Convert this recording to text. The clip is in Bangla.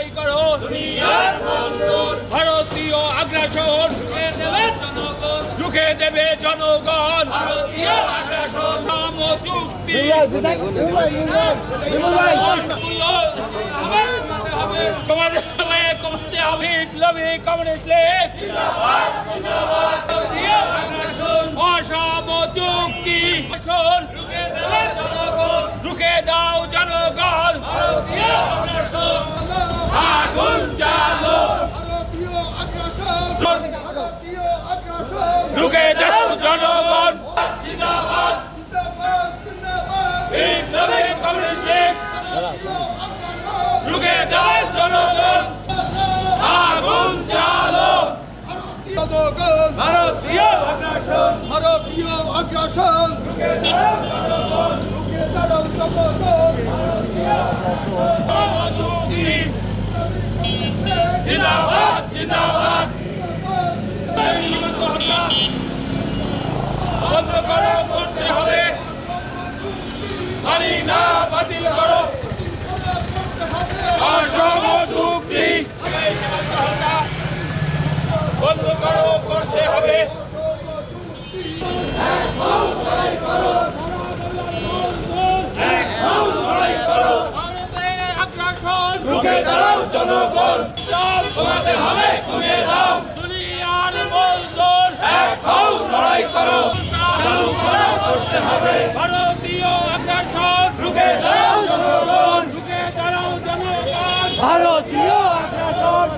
লড়াই করো। ভারতীয় আগ্রাসন রুখে দেবে জনগণ। নাম ও চুক্তি। কমাতে হবে বিপ্লবী কমিউনিস্ট লীগ অসম চুক্তি। দাও জনগণ। জিন্দাবাদ ভারতীয় আগ্রাসন রুখে দাও জনগণ। আগুন চালো ভারতীয় দোগল ভারতীয় আগ্রাসন। ভারতীয় আগ্রাসন। রুখে দাঁড়াও জনগণ। চুক্তি জিন্দাবাদ জিন্দাবাদ। ভারতীয় আগ্রাসন